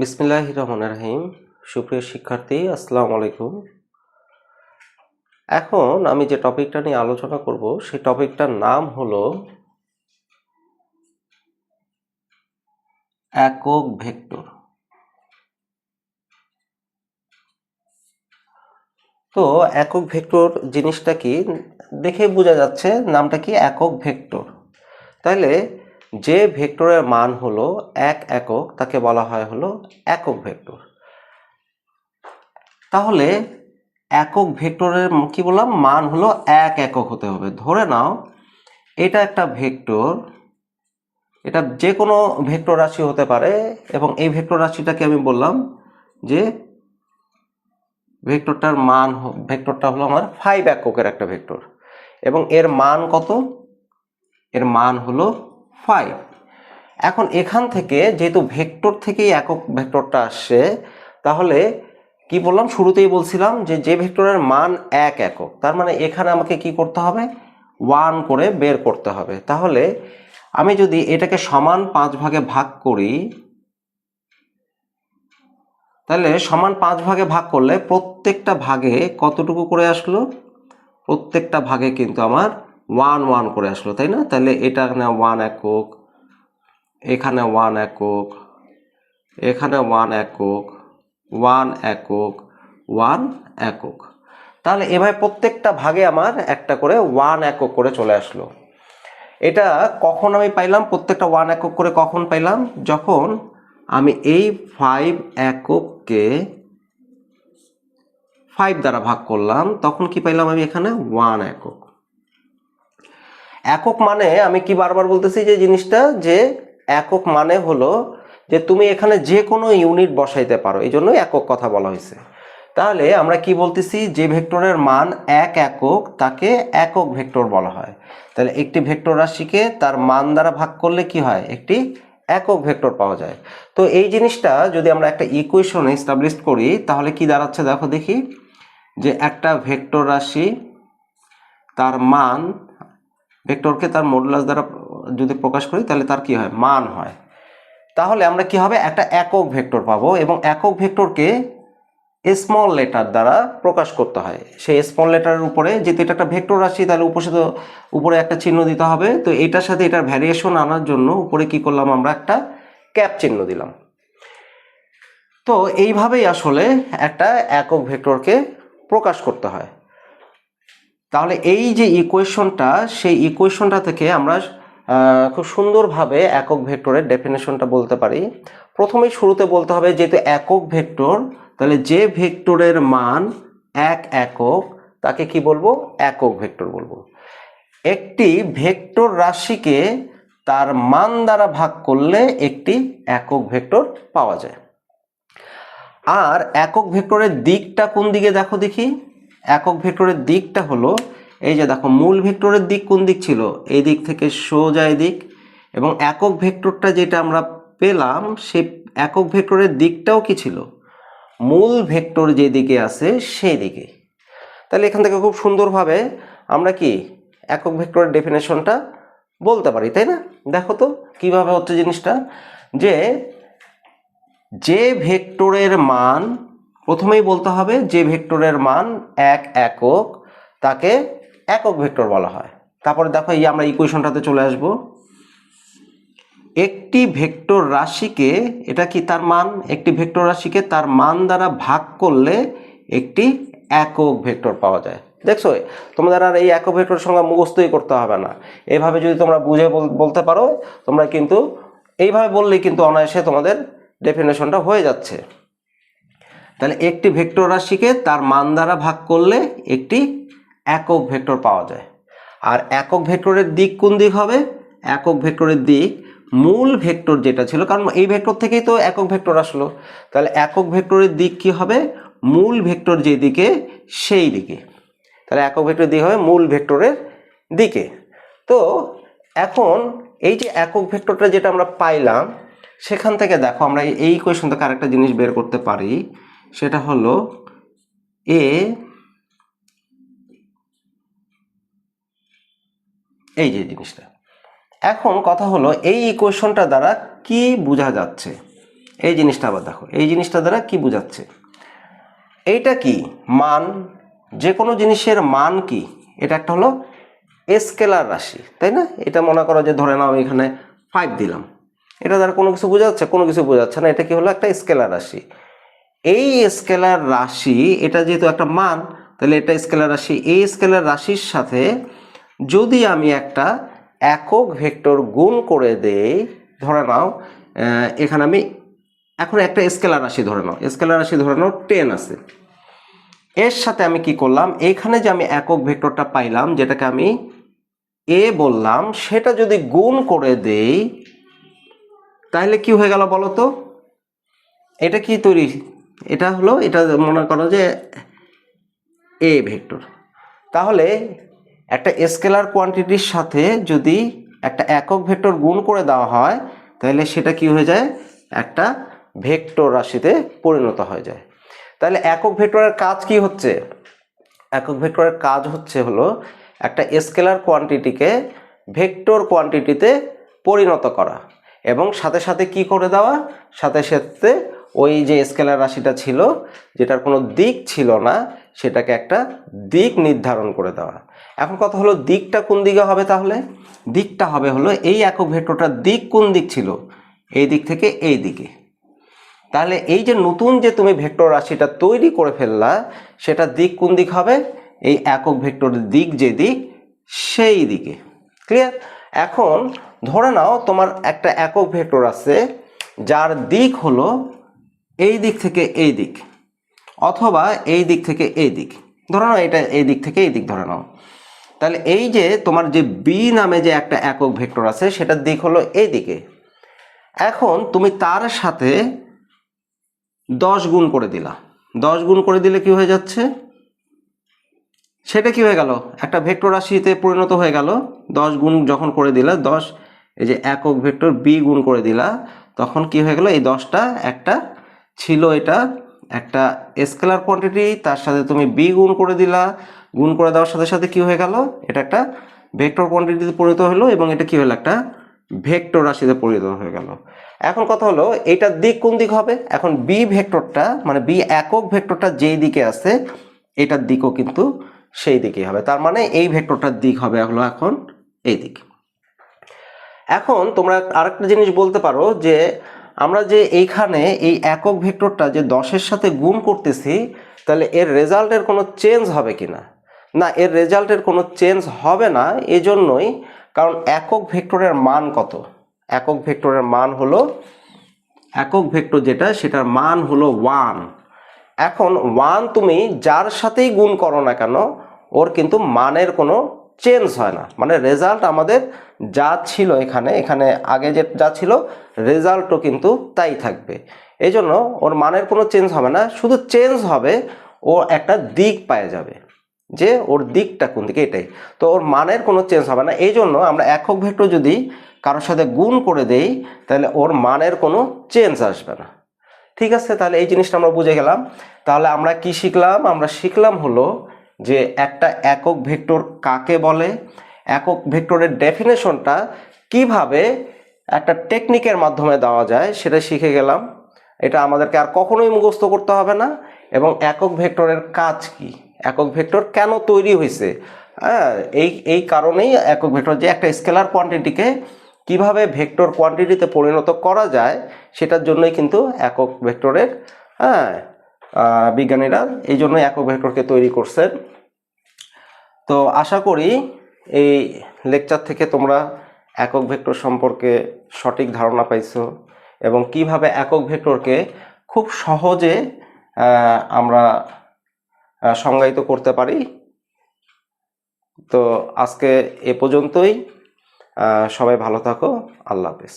বিসমিল্লাহ রহমান রাহিম। সুপ্রিয় শিক্ষার্থী, আসসালামু আলাইকুম। এখন আমি যে টপিকটা নিয়ে আলোচনা করব, সেই টপিকটার নাম হলো একক ভেক্টর। তো একক ভেক্টর জিনিসটা কি? দেখে বোঝা যাচ্ছে নামটা কি একক ভেক্টর। তাহলে যে ভেক্টরের মান হলো এক একক, তাকে বলা হয় হলো একক ভেক্টর। তাহলে একক ভেক্টরের কি বললাম? মান হলো এক একক হতে হবে। ধরে নাও, এটা একটা ভেক্টর, এটা যে কোনো ভেক্টর রাশি হতে পারে এবং এই ভেক্টর রাশিটাকে আমি বললাম যে ভেক্টরটার মান ভেক্টরটা হলো আমার ফাইভ এককের একটা ভেক্টর। এবং এর মান কত? এর মান হলো ফাইভ। এখন এখান থেকে যেহেতু ভেক্টর থেকেই একক ভেক্টরটা আসছে, তাহলে কি বললাম? শুরুতেই বলছিলাম যে যে ভেক্টরের মান এক একক, তার মানে এখানে আমাকে কি করতে হবে? ওয়ান করে বের করতে হবে। তাহলে আমি যদি এটাকে সমান পাঁচ ভাগে ভাগ করি, তাহলে সমান পাঁচ ভাগে ভাগ করলে প্রত্যেকটা ভাগে কতটুকু করে আসলো? প্রত্যেকটা ভাগে কিন্তু আমার ওয়ান ওয়ান করে আসলো, তাই না? তাহলে এটা এখানে ওয়ান একক, এখানে ওয়ান একক, এখানে ওয়ান একক ওয়ান একক ওয়ান একক। তাহলে এভাবে প্রত্যেকটা ভাগে আমার একটা করে ওয়ান একক করে চলে আসলো। এটা কখন আমি পাইলাম? প্রত্যেকটা ওয়ান একক করে কখন পাইলাম? যখন আমি এই ফাইভ একককে ফাইভ দ্বারা ভাগ করলাম, তখন কি পাইলাম আমি এখানে? ওয়ান একক। একক মানে আমি কি বারবার বলতেছি যে জিনিসটা? যে একক মানে হলো যে তুমি এখানে যে কোনো ইউনিট বসাইতে পারো। এই জন্য একক কথা বলা হয়েছে। তাহলে আমরা কি বলতেছি? যে ভেক্টরের মান এক একক, তাকে একক ভেক্টর বলা হয়। তাহলে একটি ভেক্টর রাশিকে তার মান দ্বারা ভাগ করলে কি হয়? একটি একক ভেক্টর পাওয়া যায়। তো এই জিনিসটা যদি আমরা একটা ইকুয়েশন এস্টাবলিশ করি, তাহলে কি দাঁড়াচ্ছে? দেখো দেখি। যে একটা ভেক্টর রাশি তার মান ভেক্টরকে তার মডুলাস দ্বারা যদি প্রকাশ করি, তাহলে তার কি হয়? মান হয়। তাহলে আমরা কি হবে? একটা একক ভেক্টর পাবো এবং একক ভেক্টরকে স্মল লেটার দ্বারা প্রকাশ করতে হয়। সেই স্মল লেটারের উপরে যেহেতু এটা একটা ভেক্টর রাশি, তাহলে উপরে উপরে একটা চিহ্ন দিতে হবে। তো এটার সাথে এটার ভ্যারিয়েশন আনার জন্য উপরে কি করলাম আমরা? একটা ক্যাপ চিহ্ন দিলাম। তো এইভাবেই আসলে একটা একক ভেক্টরকে প্রকাশ করতে হয়। তাহলে এই যে ইকুয়েশনটা সেই ইকুয়েশনটা থেকে আমরা খুব সুন্দরভাবে একক ভেক্টরের ডেফিনেশনটা বলতে পারি। প্রথমেই শুরুতে বলতে হবে যেহেতু একক ভেক্টর, তাহলে যে ভেক্টরের মান এক একক, তাকে কি বলব? একক ভেক্টর বলব। একটি ভেক্টর রাশিকে তার মান দ্বারা ভাগ করলে একটি একক ভেক্টর পাওয়া যায়। আর একক ভেক্টরের দিকটা কোন দিকে দেখো দেখি। একক ভেক্টরের দিকটা হলো, এই যে দেখো, মূল ভেক্টরের দিক কোন দিক ছিল? এই দিক থেকে সোজা দিক। এবং একক ভেক্টরটা যেটা আমরা পেলাম, সে একক ভেক্টরের দিকটাও কি ছিল? মূল ভেক্টর যে দিকে আছে, সেই দিকে। তাহলে এখান থেকে খুব সুন্দরভাবে আমরা কি একক ভেক্টরের ডেফিনেশনটা বলতে পারি, তাই না? দেখো তো কীভাবে হচ্ছে জিনিসটা, যে যে ভেক্টরের মান প্রথমেই বলতে হবে যে ভেক্টরের মান এক একক, তাকে একক ভেক্টর বলা হয়। তারপরে দেখো এই আমরা ইকুয়েশনটাতে চলে আসব। একটি ভেক্টর রাশিকে, এটা কি তার মান? একটি ভেক্টর রাশিকে তার মান দ্বারা ভাগ করলে একটি একক ভেক্টর পাওয়া যায়। দেখছ? তোমাদের আর এই একক ভেক্টর সঙ্গে মুখস্থই করতে হবে না। এইভাবে যদি তোমরা বুঝে বল- বলতে পারো, তোমরা কিন্তু এইভাবে বললেই কিন্তু অনায়াসে তোমাদের ডেফিনেশনটা হয়ে যাচ্ছে। তাহলে একটি ভেক্টর রাশিকে তার মান দ্বারা ভাগ করলে একটি একক ভেক্টর পাওয়া যায়। আর একক ভেক্টরের দিক কোন দিক হবে? একক ভেক্টরের দিক মূল ভেক্টর যেটা ছিল, কারণ এই ভেক্টর থেকেই তো একক ভেক্টর আসলো। তাহলে একক ভেক্টরের দিক কি হবে? মূল ভেক্টর যে দিকে সেই দিকে। তাহলে একক ভেক্টরের দিক হবে মূল ভেক্টরের দিকে। তো এখন এই যে একক ভেক্টরটা যেটা আমরা পাইলাম, সেখান থেকে দেখো আমরা এই কোয়েশন থেকে আরেকটা জিনিস বের করতে পারি। সেটা হলো এ এই যে জিনিসটা। এখন কথা হলো এই ইকুয়েশনটা দ্বারা কি বোঝা যাচ্ছে? এই জিনিসটা আবার দেখো, এই জিনিসটা দ্বারা কি বোঝাচ্ছে? এইটা কি? মান যে কোনো জিনিসের মান কি? এটা একটা হলো স্কেলার রাশি, তাই না? এটা মনে করো যে ধরে নাও আমি এখানে ফাইভ দিলাম। এটা দ্বারা কোনো কিছু বোঝা যাচ্ছে? কোনো কিছু বোঝা যাচ্ছে না। এটা কি হলো? একটা স্কেলার রাশি। এই স্কেলার রাশি, এটা যেহেতু একটা মান, তাহলে এটা স্কেলার রাশি। এই স্কেলার রাশির সাথে যদি আমি একটা একক ভেক্টর গুণ করে দেই, ধরে নাও এখানে আমি এখন একটা স্কেলার রাশি ধরে নাও। স্কেলার রাশি ধরে নাও টেন আছে। এর সাথে আমি কি করলাম? এখানে যে আমি একক ভেক্টরটা পাইলাম, যেটাকে আমি এ বললাম, সেটা যদি গুণ করে দেই, তাহলে কি হয়ে গেল বলো তো? এটা কি তৈরি এটা হলো, এটা মনে করো যে এ ভেক্টর। তাহলে একটা স্কেলার কোয়ান্টিটির সাথে যদি একটা একক ভেক্টর গুণ করে দেওয়া হয়, তাহলে সেটা কি হয়ে যায়? একটা ভেক্টর রাশিতে পরিণত হয়ে যায়। তাহলে একক ভেক্টরের কাজ কি হচ্ছে? একক ভেক্টরের কাজ হচ্ছে হলো, একটা স্কেলার কোয়ান্টিটিকে ভেক্টর কোয়ান্টিটিতে পরিণত করা এবং সাথে সাথে কি করে দেওয়া? সাথে সাথে ওই যে স্কেলার রাশিটা ছিল, যেটার কোনো দিক ছিল না, সেটাকে একটা দিক নির্ধারণ করে দেওয়া। এখন কথা হলো, দিকটা কোন দিকে হবে তাহলে? দিকটা হবে হলো এই একক ভেক্টরটার দিক কোন দিক ছিল? এই দিক থেকে এই দিকে। তাহলে এই যে নতুন যে তুমি ভেক্টর রাশিটা তৈরি করে ফেললা, সেটা দিক কোন দিক হবে? এই একক ভেক্টরের দিক যে দিক, সেই দিকে। ক্লিয়ার এখন ধরে নাও তোমার একটা একক ভেক্টর আছে, যার দিক হলো এই দিক থেকে এই দিক, অথবা এই দিক থেকে এই দিক। ধরে নাও এটা এই দিক থেকে এই দিক ধরে নাও। তাহলে এই যে তোমার যে বি নামে যে একটা একক ভেক্টর আছে, সেটার দিক হলো এই দিকে। এখন তুমি তার সাথে দশ গুণ করে দিলা। দশ গুণ করে দিলে কি হয়ে যাচ্ছে? সেটা কি হয়ে গেল? একটা ভেক্টর রাশিতে পরিণত হয়ে গেল। দশ গুণ যখন করে দিলা, দশ, এই যে একক ভেক্টর বি গুণ করে দিলা, তখন কি হয়ে গেল? এই দশটা একটা ছিল এটা একটা স্কেলার কোয়ান্টিটি তার সাথে তুমি বি গুণ করে দিলা, গুণ করে দেওয়ার সাথে সাথে কি হয়ে গেল? এটা একটা ভেক্টর কোয়ান্টিটিতে পরিণত হলো এবং এটা কি হলো? একটা ভেক্টর রাশিতে পরিণত হয়ে গেল। এখন কথা হলো এটার দিক কোন দিক হবে? এখন বি ভেক্টরটা মানে বি একক ভেক্টরটা যেই দিকে আছে, এটার দিকও কিন্তু সেই দিকেই হবে। তার মানে এই ভেক্টরটার দিক হবে হলো এখন এই দিক। এখন তোমরা আরেকটা জিনিস বলতে পারো যে আমরা যে এইখানে এই একক ভেক্টরটা যে দশের সাথে গুণ করতেছি, তাহলে এর রেজাল্টের কোনো চেঞ্জ হবে কিনা? না, এর রেজাল্টের কোনো চেঞ্জ হবে না, এজন্যই কারণ একক ভেক্টরের মান কত? একক ভেক্টরের মান হলো, একক ভেক্টর যেটা, সেটার মান হলো ওয়ান। এখন ওয়ান তুমি যার সাথেই গুণ করো না কেন, ওর কিন্তু মানের কোনো চেঞ্জ হয় না। মানে রেজাল্ট আমাদের যা ছিল এখানে এখানে আগে যে যা ছিল রেজাল্টও কিন্তু তাই থাকবে। এই জন্য ওর মানের কোনো চেঞ্জ হবে না, শুধু চেঞ্জ হবে, ও একটা দিক পায়ে যাবে। যে ওর দিকটা কোন দিকে, এটাই। তো ওর মানের কোনো চেঞ্জ হবে না এই জন্য আমরা একক ভেক্টর যদি কারোর সাথে গুণ করে দেই, তাহলে ওর মানের কোনো চেঞ্জ আসবে না। ঠিক আছে, তাহলে এই জিনিসটা আমরা বুঝে গেলাম। তাহলে আমরা কি শিখলাম? আমরা শিখলাম হলো যে একটা একক ভেক্টর কাকে বলে? একক ভেক্টরের ডেফিনেশনটা কীভাবে একটা টেকনিকের মাধ্যমে দেওয়া যায় সেটা শিখে গেলাম। এটা আমাদেরকে আর কখনোই মুখস্থ করতে হবে না। এবং একক ভেক্টরের কাজ কি? একক ভেক্টর কেন তৈরি হয়েছে হ্যাঁ এই এই কারণেই একক ভেক্টর যে একটা স্কেলার কোয়ান্টিটিকে কীভাবে ভেক্টর কোয়ান্টিটিতে পরিণত করা যায় সেটার জন্যই কিন্তু একক ভেক্টরের হ্যাঁ বিজ্ঞানীরা এই জন্যই একক ভেক্টরকে তৈরি করছেন তো আশা করি এই লেকচার থেকে তোমরা একক ভেক্টর সম্পর্কে সঠিক ধারণা পাইছো এবং কীভাবে একক ভেক্টরকে খুব সহজে আমরা সংজ্ঞায়িত করতে পারি। তো আজকে এ পর্যন্তই। সবাই ভালো থাকো। আল্লাহ হাফেজ।